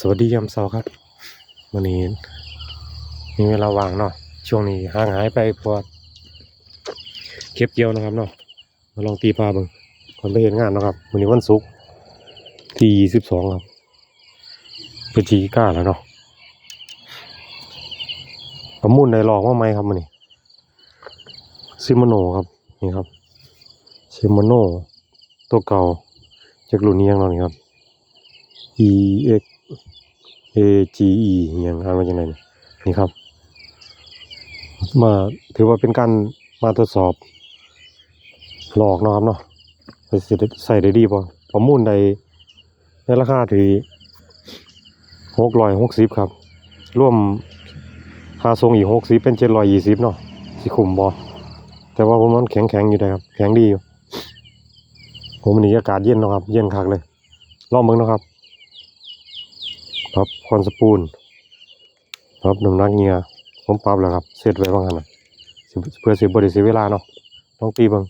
สวัสดียามเช้าครับวันนี้มีเวลาว่างเนาะช่วงนี้ห่างหายไปพราะว่าเก็บเกี่ยวนะครับเนาะมาลองตีปลาบิ่งก่อนไปเห็นงานนะครับวันนี้วันศุกร์ที่ยี่สิบสองครับพฤศจิกาแล้วเนาะประมุ่นได้หลอกว่าไหมครับมันนี้ซิมโนครับนี่ครับซิมโนตัวเก่าจากรุ่นนี้ยังเนาะนี่ครับ e x A G E อย่างอ่านว่าจังไงเนี่ยนี่ครับ มาถือว่าเป็นการมาทดสอบหลอกนะครับเนาะใส่ได้ดีป่ะประมูลในในราคาที่หกร้อยหกสิบครับ ร่วมค่าส่งอีกหกสิบเป็นเจ็ดร้อยยี่สิบเนาะสิคุมบอแต่ว่าผมมันแข็งแข็งอยู่นะครับ แข็งดีอยู่ผมวันนี้อากาศเย็นนะครับ เย็นคักเลยลองมึงนะครับ ปรับคอนสปูลปรับน้ำหนักเงียผมปรับแล้วครับเสร็จไว้บ้างกันนะสิเพื่อสิบริเสียเวลาเนาะต้องตีเบัง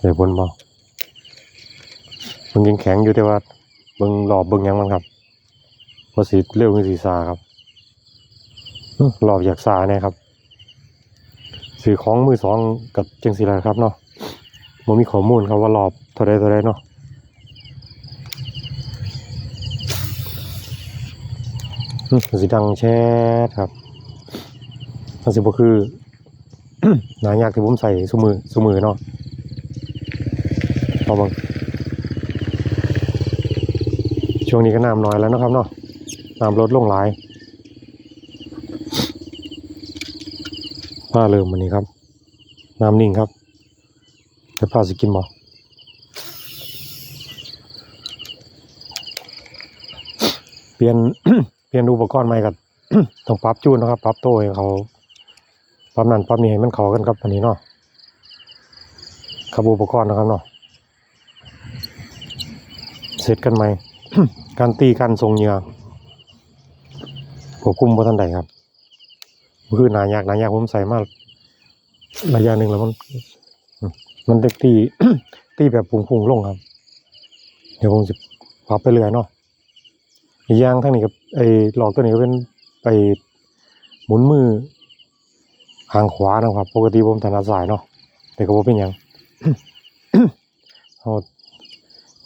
เดี๋ยวบนเบามันยังแข็งอยู่แต่ว่าเบิงหลอบเบิงหยังมันครับว่าสีเร็วขึ้นสีซาครับอื้อหลอบอยากซาแน่ครับสื่อของมือสองกับจังสีอะไรครับเนาะมันมีข้อมูลครับว่าหลอบเท่าไรเท่าไรเนาะ อืมมัน สิดังแชทครับมันสิบ่คือ หนายากที่ผมใส่สุมือสุมือเนาะเอาบังช่วงนี้ก็น้ำน้อยแล้วนะครับเนาะน้ำลดลงหลายป้าเริ่มวันนี้ครับ น้ำนิ่งครับจะพาสิกินบ่เปลี่ยน ลี่ยนอุปกรณ์ใหม่กับต้องปรับจูนนะครับปรับโต้ให้เขาปรับนั่นปรับนี่ให้มันเข้ากันครับอันนี้เนาะครับอุปกรณ์นะครับเนาะเสร็จกันไหมการตีการทรงเหยื่อควบคุมบ่ทันใดครับมันคือหนายากหนายากผมใส่มาระยะหนึ่งแล้วมัน มันเด็กตีตีแบบพุ่งๆลงครับ เดี๋ยวผมจะปรับไปเรื่อยเนาะอีกอย่างทั้งนี้กับ ไอ้หลอกตัวนี้ก็เป็นไปหมุนมือข้างขวานะครับ ปกติผมถนัดซ้ายเนาะแต่ก็บ่เป็นหยังเอา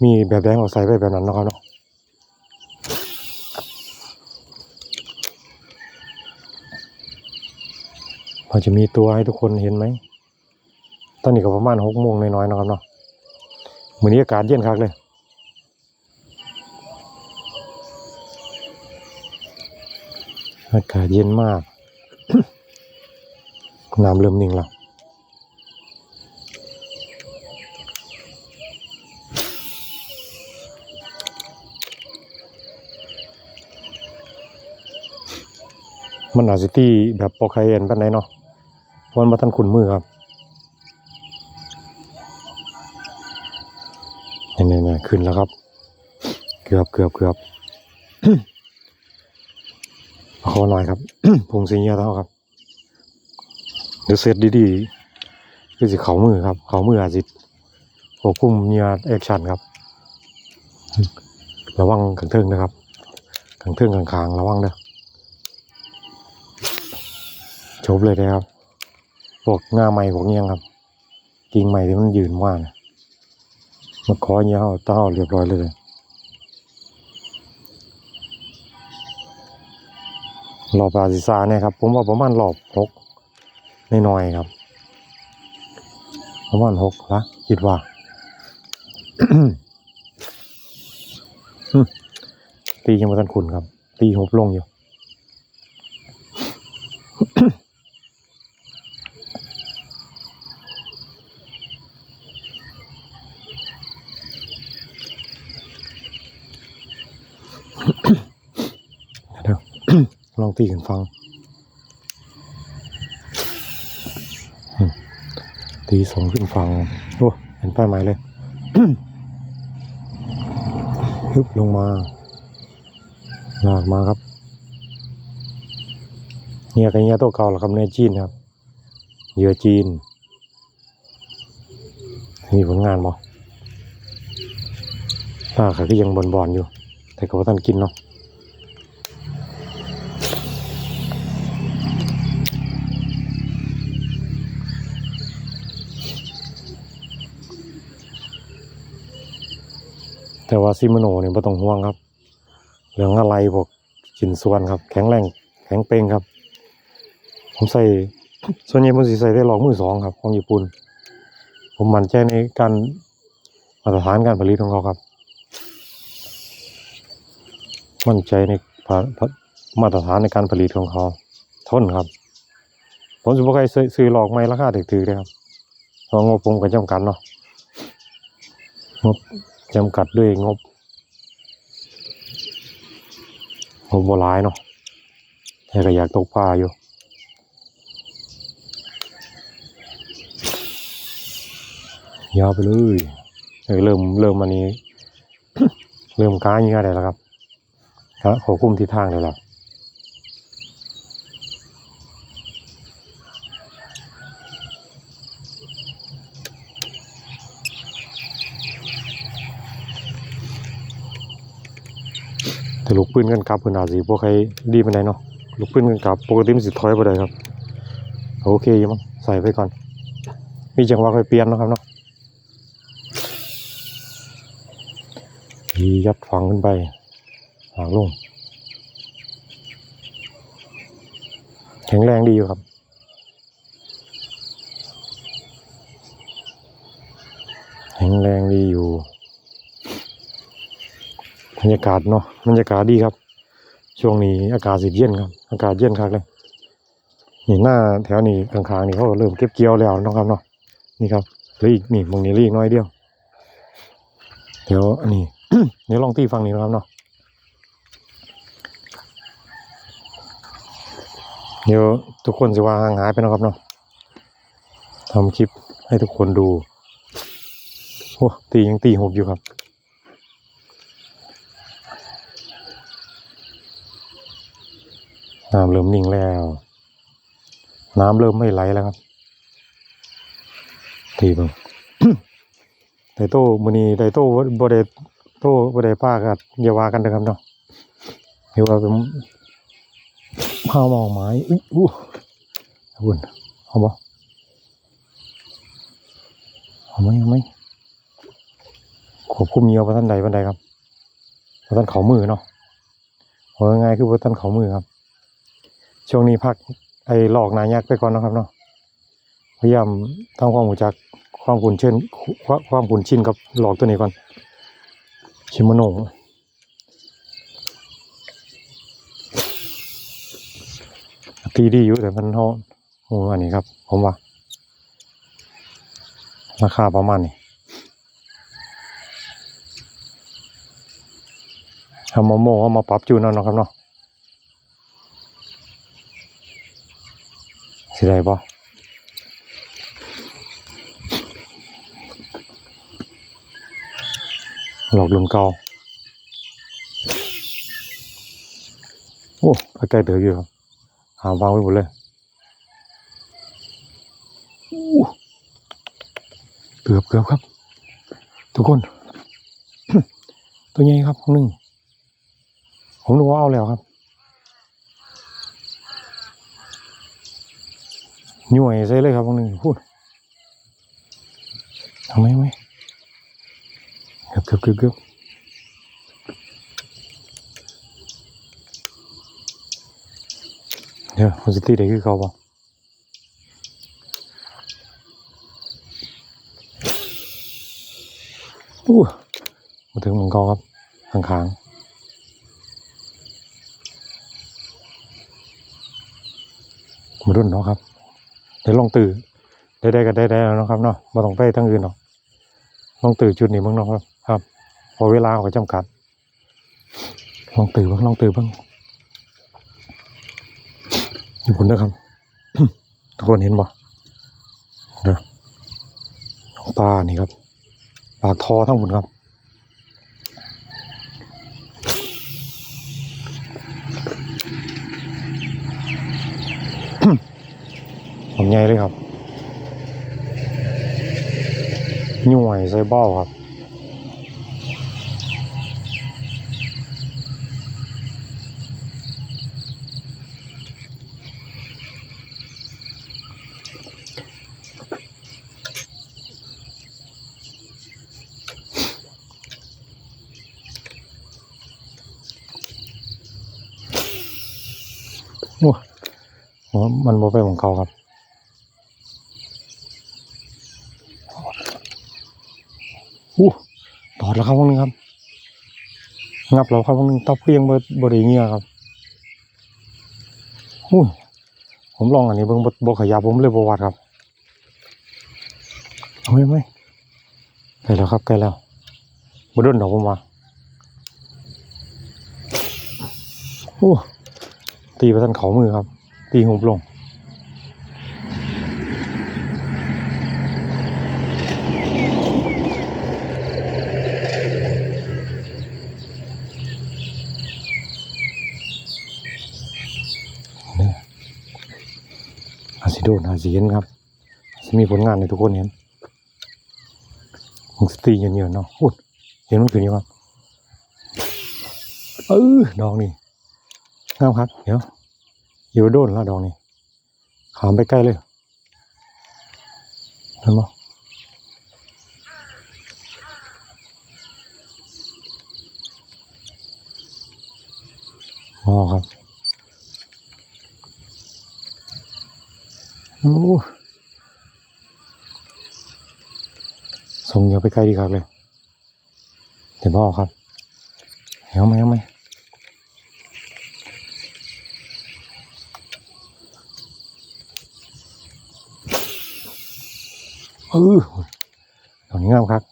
มีแบบแดงเอาใส่ไปแบบนั้นนะครับเนาะพอจะมีตัวให้ทุกคนเห็นไหม ตอนนี้ก็ประมาณหกโมงน้อยๆเนะครับเนาะเหมื้อนี้อากาศเย็นคักเลย อากาศเย็นมาก น้ำเริ่มนิ่งแล้วมันอาจจะที่แบบปอกไคเอ็นปานใดเนาะเพราะมันมาทันขุนมือครับนี่ๆๆขึ้นแล้วครับ เกือบเกือบเกือบ ขอหน่อยครับผงสีเงียเท่าครับเดี๋ยวเซตดีๆคือสิเขามือครับ เขามืออาจสิควบคุมเงียแอคชั่นครับ ระวังขังเทิงนะครับขังเทิงขังคางๆระวังเด้อจบเลยนะครับพวกง่าไม้พวกเงี้ยครับกิ่งไม้ที่มันยืนว่างนะมาขอเงี้ยเขาเต้าเรียบร้อยเลย รอบอาซิซาเนี่ยครับ ผมว่าประมาณรอบหกน้อยๆครับ ประมาณหกละคิดว่าตียังไม่ทันคุณครับ ตีหบลงอยู่ เดี๋ยว ลองตีกันฟัง ตีสองขึ้นฟังโอ้เห็นป้ายหมายเลยฮึบลงมาลากมาครับเฮียกับเฮียตัวเก่าเหรอครับในจีนครับเหยื่อจีน มีผลงานบ่ถ้าขาก็ยังบอนๆอยู่ แต่ก็บ่ทันกินเนาะ ว่าซิมโนเนี่ยไม่ต้องห่วงครับเรื่องอะไรพวกกินส่วนครับ แข็งแรงแข็งเป้งครับ ผมใส่ส่วนใหญ่ผมสิใส่ได้ลองมือสองครับ ของญี่ปุ่น ผมมั่นใจในการมาตรฐานการผลิตของเขาครับ มั่นใจในมาตรฐานในการผลิตของเขาทนครับ ผมจะบอกใครซื้อซื้อหลอกไม่ราคาถือๆเลยครับเพราะงบผมก็จำกัดเนาะงบ จำกัดด้วยงบงบโบราณเนาะแต่ก็อยากตกปลาอยู่ยาวไปเลยเออเริ่มเริ่มอันนี้ เริ่มก้าอย่างเงี้ได้แล้วครับครับขอคุมทิศทางเลยแล้ว แต่ลูกปืนกันกลับเพิ่นอาจสิบ่ใครดีไปานเนาะลูกปืนกันกลับปกติมันสิถอยบ่ได้ครับ โอเคอยู่มั้งใส่ไปก่อน มีจังหวะค่อยเปลี่ยนนะครับเนาะยียัดฝังขึ้นไป หางลง แข็งแรงดีอยู่ครับแข็งแรงดีอยู่ บรรยากาศเนาะบรรยากาศดีครับ ช่วงนี้อากาศสิเย็นครับ อากาศเย็นคักเลยนี่หน้าแถวนี้ข้างๆนี่เขาก็เริ่มเก็บเกี่ยวแล้วนะครับเนาะนี่ครับเหลืออีกนี่มองนี้เหลืออีกน้อยเดียว เดี๋ยวอันนี้เดี๋ยวลองตีฟังนี้นะครับเนาะเดี๋ยวทุกคนจะว่าห่างหายไปนะครับเนาะทำคลิปให้ทุกคนดูโอ้ตียังตีหกอยู่ครับ น้ำเริ่มนิ่งแล้ว น้ำเริ่มไม่ไหลแล้วครับตีบงไดโต้มือนี้ไดโต้บ่ได้โต้บ่ได้ป้ากัอย่าวากันนะครับเนาะเดี๋ยวว่าเป็นผ้ามองไม้อุ๊ยอู้เอาบุญเอาบ่เอาไหมเอาไหมควบคุมเหยียวประท่านใดบันใดครับประท่านเขามือเนาะเอาง่ายคือประท่านเขามือครับ ช่วงนี้พักไอ้หลอกนายักษ์ไปก่อนนะครับเนาะพยายามทำความรู้จักความคุ้นเชินความคุ้นชินกับหลอกตัวนี้ก่อนชิมโนะตีดีอยู่แต่มันเท่าโอ้อันนี้ครับ ผมว่า ราคาประมาณนี้เอามาโม่เอามาปรับจูนเอาเนาะครับเนาะ สิได้ปะหลอกลมเกาโอ้ใกล้เดืออยู่ครับหาวางไว้หมดเลยเกือบเกือบครับ ทุกคน ตัวใหญ่ครับของหนึ่งผมนึกว่าเอาแล้วครับ หน่วยใส่เลยครับของหนึ่งพูดทำไหมไหมเกือบเกือบเกือบเกือบเดี๋ยวมันจะตีได้คือเขาบ่อู้มาถึงของเขาครับข้างๆมารุ่นเนาะครับ เดี๋ยวลองตื่นได้ได้ก็ได้ได้แล้วนะครับเนาะมาต้องไปทั้งอื่นเนาะลองตื่นจุดนี้บ้างเนาะครับ ครับพอเวลาเขาจำกัด ลองตื่นบ้างลองตื่นบ้างอยู่คนนะครับทุกคนเห็นบ่เด้อปลานี่ครับปลาทอทั้งหมดครับ ใหญ่เลยครับหน่วยใส่เบ้าครับโอ้มันโมไปของเขาครับ อู้ตอดแล้วครับพวกนึงครับ งับเราครับพวกนึงตับเพียงบ่บ่ได้เงี้ยครับอู้ผมลองอันนี้เบิ่งบบขยับผมเลยบวัดครับเอาไมเอาไหมใกล้แล้วครับใกล้แล้วบ่โดนดอกผมว่าโอ้ตีไปทันเขามือครับ ตีหุบลง เนี่ยอาจสิโดนอาสิเห็นครับจสิมีผลงานในทุกคนเห็นมึงสตีเยอะๆเนาะอุ้ยเห็นมันขึ้นอยู่ครับเออดอกนี่งามครับเดี๋ยวอยู่โดนล้วดอกนี่ขามไปใกล้เลยเห็นปะอ๋อครับ โอ้ส่งย่าไปไกลดีครับเลย เดี๋ยวพ่อครับเห็นไหมเห็นไหมเออตอนนี้งามครับ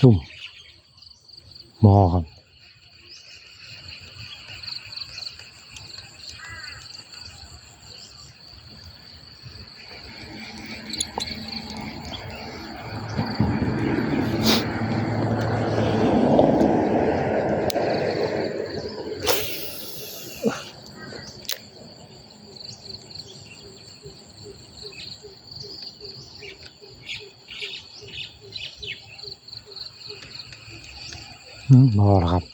ซุ่มมอครับ บอแล้วครับ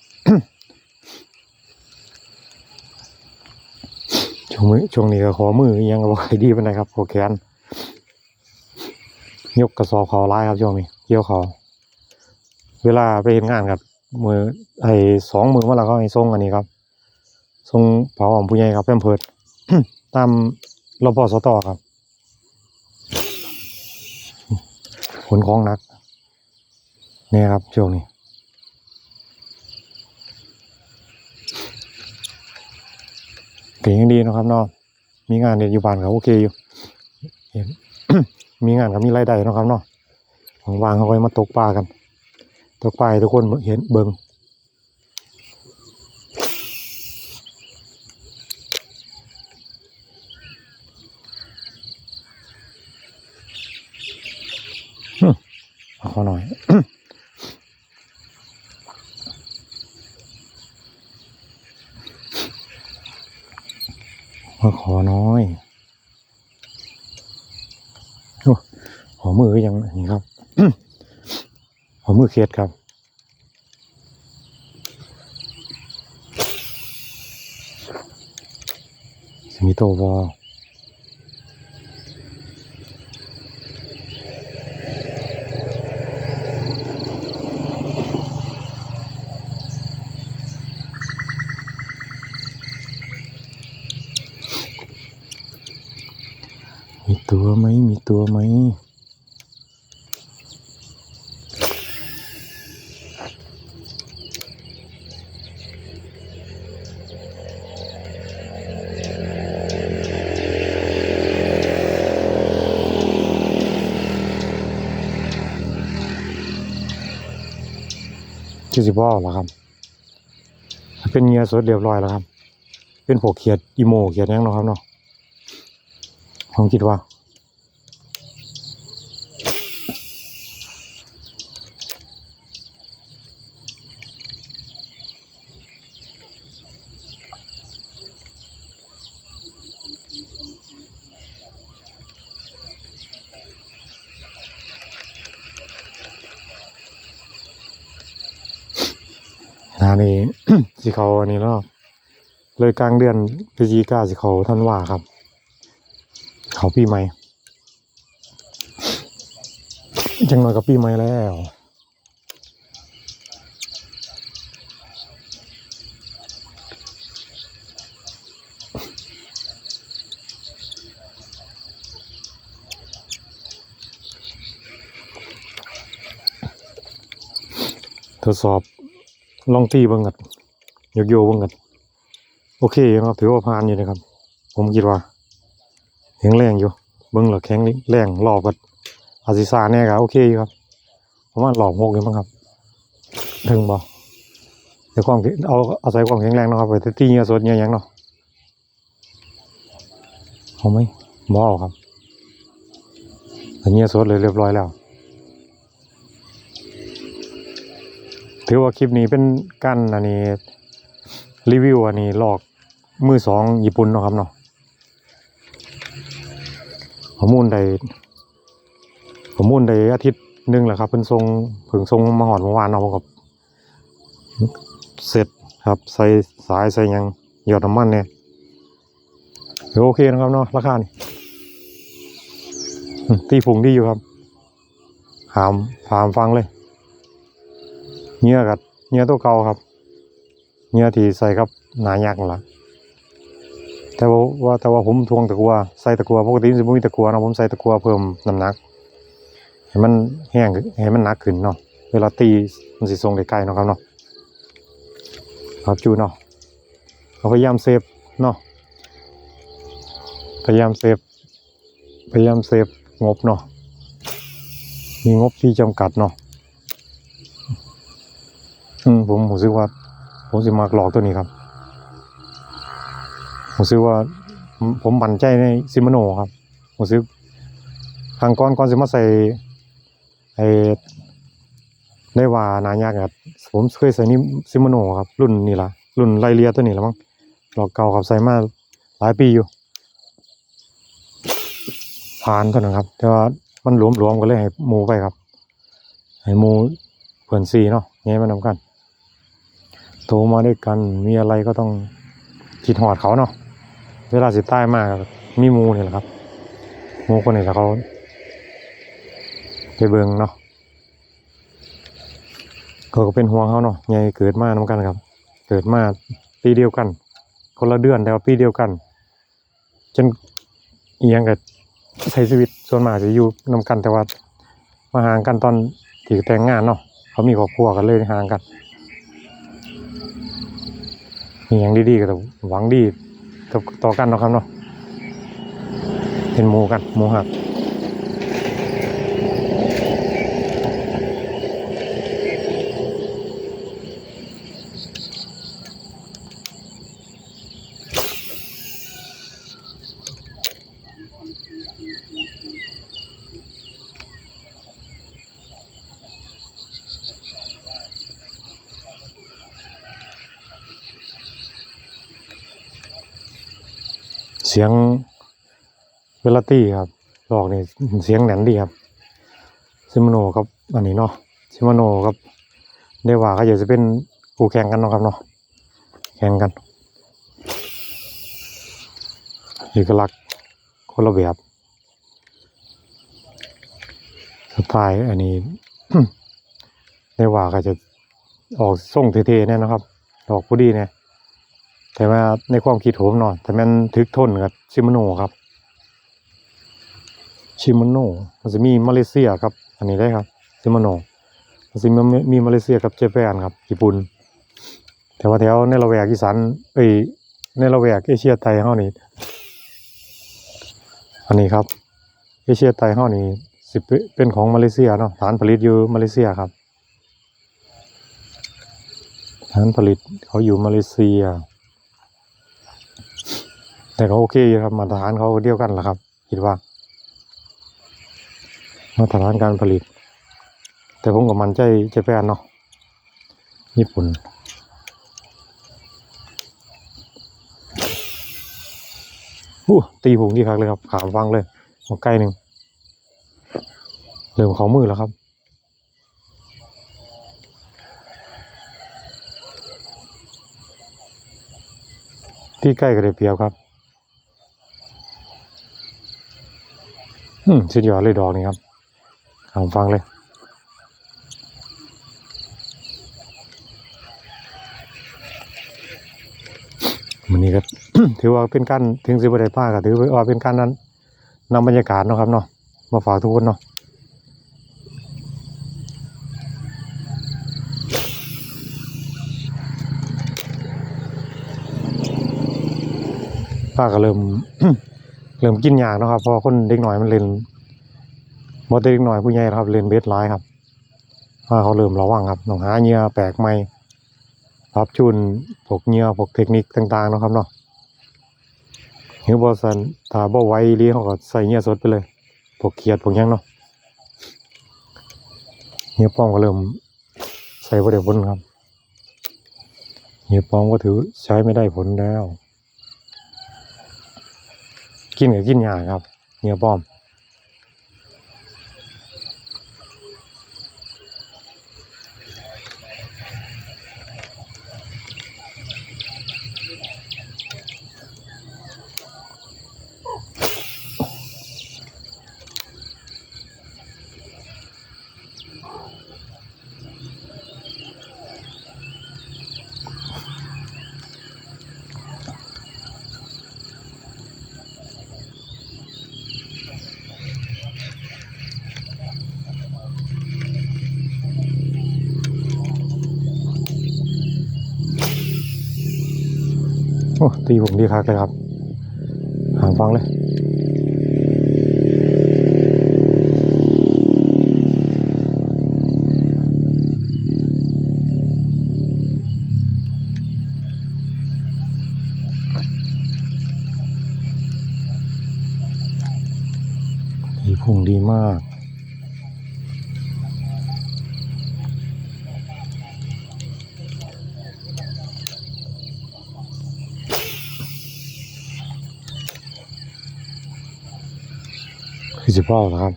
ช่วงมือช่วงนี้ก็ขอมือยังก็บอกให้ดีปานใดครับโอแขนยกกระสอบเขาร้ายครับช่วงนี้เกี่ยวเขาเวลาไปเห็นงานครับ มือไอ้สองมือเมื่อไหร่ก็ให้ส่งอันนี้ครับส่งเผาของผู้ใหญ่ครับเพิ่มเพิดตามรพสตครับขนของนัก นี่ครับช่วงนี้ ก่งยังดีนะครับเนาะมีงานเรียนอยู่บ้านก็โอเคอยู่มีงานก็มีรายได้นะครับเนาะวางเขาก็มาตกปลากัน ตกปลาทุกคนเห็นเบิงหึเอาขอหน่อย มาขอน้อยหัวมือยังนี่ครับหัวมือเคสครับมีโตวอ มีตัวไหมมีตัวไหมที่สิบว่าเหรอครับ เป็นเงียสดเรียบร้อยแล้วครับ เป็นพวกเขียดอีโมเขียดยังเนาะครับเนาะ ผมคิดว่า นานี่สิเขาอันนี้แล้วเลยกลางเดือนพฤศจิกาสิเขาท่านว่าครับ เขาปีใหม่ยังน่อยกับปีใหม่แล้วทดสอบลองตีบังกัดโยโย่บังกัดโอเคครับถือว่าผ่านอยู่นะครับ ผมคิดว่า แข็งแรงอยู่ เบิ่งแล้วแข็งแรงรอบกันอาซิซาแน่ก็โอเคอยู่ครับประมาณหลอกหกอยู่มั้งครับ ถึงบ่แต่ความเอาอาศัยความแข็งแรงนะครับไปตีเงื่อสดเงื่อหยังเนาะเอาไหมบ่เอาครับเหงื่อสดเลยเรียบร้อยแล้ว ถือว่าคลิปนี้เป็นการอันนี้รีวิวอันนี้ลอกมือสองญี่ปุ่นนะครับเนาะ ข้อมูลใดข้อมูลใดอาทิตย์หนึ่งแหละครับเพิ่นส่งเพิ่งส่งมาหอดเมื่อวานเนาะผมกับเสร็จครับใส่สายใส่ยังหยอดน้ำมันเนี่ยถือโอเคนะครับเนาะราคานี่อืมตีผงดีอยู่ครับหามหามฟังเลยเนื้อกับเนื้อตัวเก่าครับเนื้อที่ใส่กับหนายักษ์ละ แต่ว่าว่าแต่ว่าผมทวงตะกัวใส่ตะกัวปกติมันจะไม่มีตะกัวเนาะผมใส่ตะกัวเพิ่มน้ำหนักให้มันแห้งขึ้นให้มันหนักขึ้นเนาะเวลาตีมันสิทรงได้ใกล้เนาะครับเนาะครับจูเนาะเราพยายามเซฟเนาะพยายามเซฟพยายามเซฟงบเนาะมีงบที่จำกัดเนาะอืมผมผมรู้สึกว่าผมสิมากหลอกตัวนี้ครับ ผมรู้สึกว่า ผมผมมั่นใจในซิมโนครับผมรู้สึกทางก้อนก้อนสิมาใส่ไอ้ได้ว่านายากครับผมเคยใส่นี่ซิมโนครับ รุ่นนี้ละรุ่นไลเลียตัวนี้ละมั้งหลอกเก่าครับใส่มาหลายปีอยู่ ผ่านตัวนั้นครับ แต่ว่ามันหลวมๆกันเลยให้มูไปครับ ให้มูเพื่อนซีเนาะแง่มานทำกันโตมาด้วยกันมีอะไรก็ต้องคิดหอดเขาเนาะ เวลาสิใต้มากมีมูนี่แหละครับมูคนนี้แหละเขาไปเบิงเนาะเขาก็เป็นห่วงเขาเนาะไงเกิดมานำกันครับ เกิดมาปีเดียวกัน คนละเดือนแต่ว่าปีเดียวกันจนเอียงกับใช้ชีวิตส่วนมากจะอยู่นำกันแต่ว่ามาห่างกันตอนที่แต่งงานเนาะเขามีครอบครัวกันเลยห่างกันมีอย่างดีๆก็ต้องหวังดี ต่อกันเนาะครับเนาะเป็นหมูกันหมูหัก เสียงเวลาตี้ครับหลอกนี่เสียงแหนนดีครับซิมโนครับอันนี้เนาะซิมโนครับได้ว่าก็อยากจะเป็นคู่แข่งกันเนาะครับเนาะแข่งกันเอกลักษณ์คนละแบบสไตล์อันนี้ได้ว่าก็จะออกส่งเท่ๆแน่ยนะครับออกผู้ดีเนี่ย แต่ว่าในความคิดผมเนาะแต่มันทึกทนกับชิมโนครับ ชิมโนมันจะมีมาเลเซียครับ อันนี้ได้ครับ ชิมโนมันจะมีมีมาเลเซียกับเจแปนครับ ญี่ปุ่นแต่ว่าแถวในละแวกอีสานเอ้ยในละแวกเอเชียใต้เฮานี่อันนี้ครับ เอเชียใต้เฮานี่สิเป็นของมาเลเซียเนาะฐานผลิตอยู่มาเลเซียครับฐานผลิตเขาอยู่มาเลเซีย แต่ก็โอเคอยู่ครับมาตรฐานเขาเดียวกันแหละครับคิดว่า มาตรฐานการผลิต แต่ผมก็มั่นใจเจแปนเนาะญี่ปุ่นอู้ตีผงดีครับเลยครับ ขามฟังเลยหัวใกล้หนึ่งเริ่มเขามือแล้วครับที่ใกล้ก็ได้เปรียบครับ สุดยอดเลยดอกนี่ครับลองฟังเลย วันนี้ก็ถือว่าเป็นการถึงสิบประเด็ผ้าก็ถือว่าเป็นการนั้นนำบรรยากาศเนาะครับเนาะมาฝากทุกคนเนาะป้าก็เริ่ม เริ่มกินยากนะครับพราะว่าคนเด็กหน่อยมันเล่นบ่แต่เด็กหน่อยผู้ใหญ่ครับเล่นเบสหลายครับว่าเขาเริ่มระวังครับต้องหาเหยื่อแปลกใหม่ปรับจูนพวกเหยื่อพวกเทคนิคต่างๆนะครับเนาะเฮือบ่ซันถ้าบ่ไวอีหลีเขาก็ใส่เหยื่อสดไปเลยพวกเขียดพวกยังเนาะเหยื่อป้อมก็เริ่มใส่บ่ได้ผลครับเหยื่อป้อมก็ถือใช้ไม่ได้ผลแล้ว กินกับกินยาครับเนื้อป้อม โอ้ตีผมดีคักเลยครับ หางฟังเลยตีพุงดีมาก พร่อแล้วครับ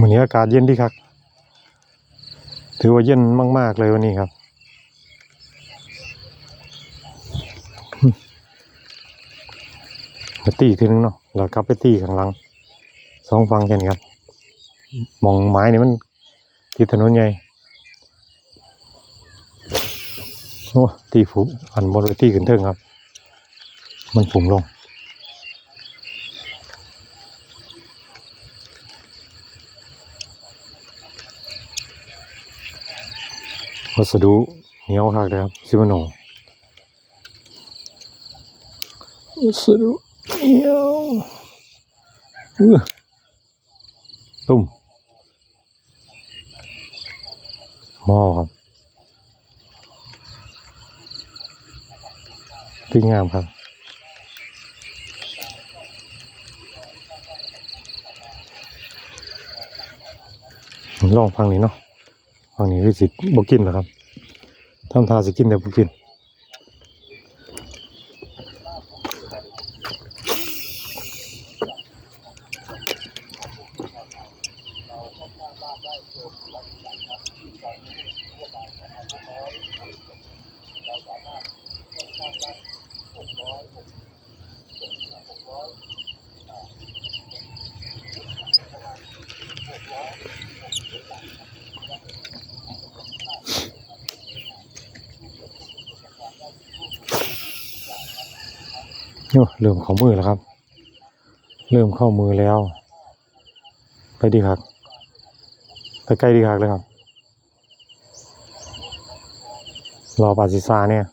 วันนี้อากาศเย็นดีครับถือว่าเย็นมาก ๆ เลยวันนี้ครับไปตีทีนึงเนาะแล้วกลับไปตีข้างหลังสองฟังกันครับ มองไม้นี่มันติดถนนใหญ่โอ้ตีฝูอันบนไปตีขึ้นเทิงครับ มันฝุ่งลง วัสดุเหนียวคักเลยครับซิมาโนวัสดุเหนียวอื้อตุ้มหม้อครับที่งามครับลองฟังนี้เนาะ ฝั่งนี้คือสิบกินเหรอครับทำทาสิกินแต่บกิน โยเริ่มเข้ามือแล้วครับ เริ่มเข้ามือแล้ว ไปดีครับไปใกล้ดีครับเลยครับ รอปาซิซาเนี่ย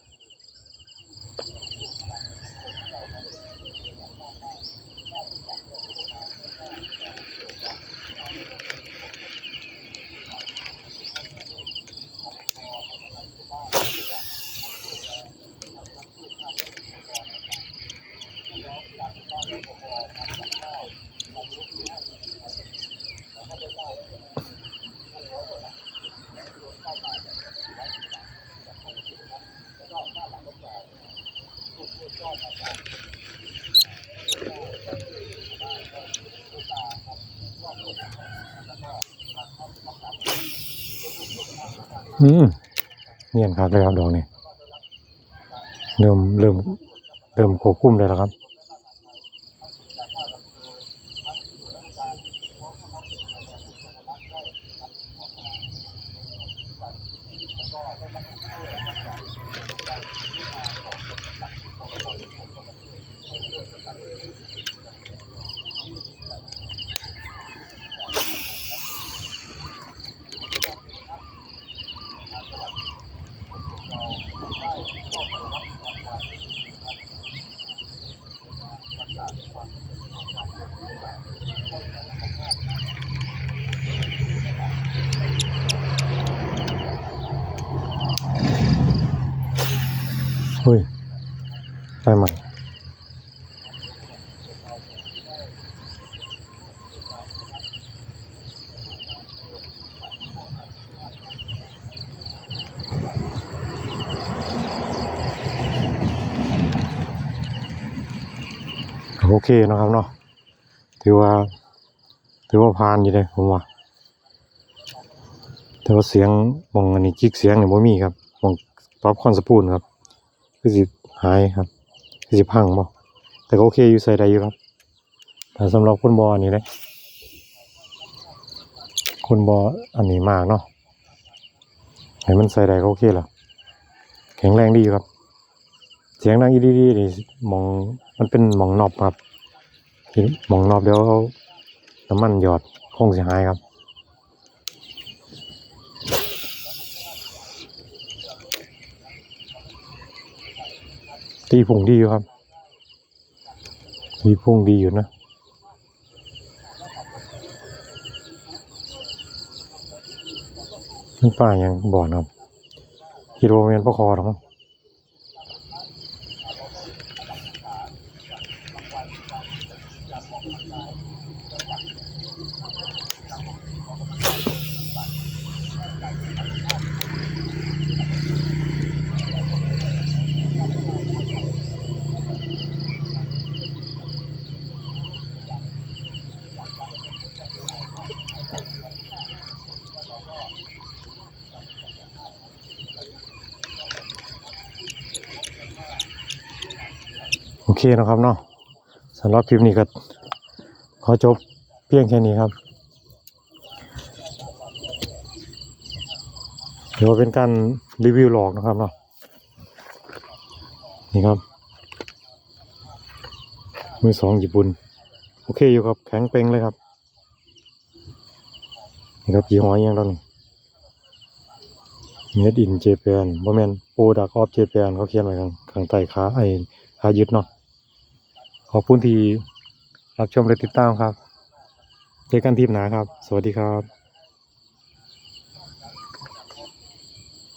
อืมเนียนครับเลยครับดอกนี้เริ่มเริ่มเริ่มควบคุมได้แล้วครับ เฮ้ยได้ใหม่ เคนะครับเนาะถือว่า ถือว่าผ่านอยู่เลยผมว่า แต่ว่าเสียงมองอันนี้จิกเสียงเนี่ยบ่มีครับมองปรับคอนสปูนครับคือสิหายครับคือสิพังบ่แต่ก็โอเคอยู่ใส่ได้อยู่ครับแต่สำหรับคนบออันนี้เลยคนบออันนี้มากเนาะให้มันใส่ได้ก็โอเคแล้วแข็งแรงดีอยู่ครับ เสียงดังอีดีๆนี่มองมันเป็นมองนอบครับ ที่มองนอบเดี๋ยวเอาน้ำมันหยอดคงเสิหายครับตีพุงดีอยู่ครับตีพุงดีอยู่นะนี่ป้ายังบ่อนครับฮิโรเมนประคอหรอกมั้ง เคนะครับเนาะสำหรับคลิปนี้ก็ขอจบเพียงแค่นี้ครับเดี๋ยวาเป็นการรีวิวหลอกนะครับเนาะนี่ครับ มือสองญี่ปุ่น โอเคอยู่ครับ แข็งเป่งเลยครับ นี่ครับยี่ห้อยังตอนนี้ Made in Japan บ่แม่น Product of Japan เขาเขียนไว้ข้างข้างใต้ขาไอ้ขายึดเนาะ อบคุณที่รับชมและติดตามครับ เจอกันทีมหนาครับ สวัสดีครับ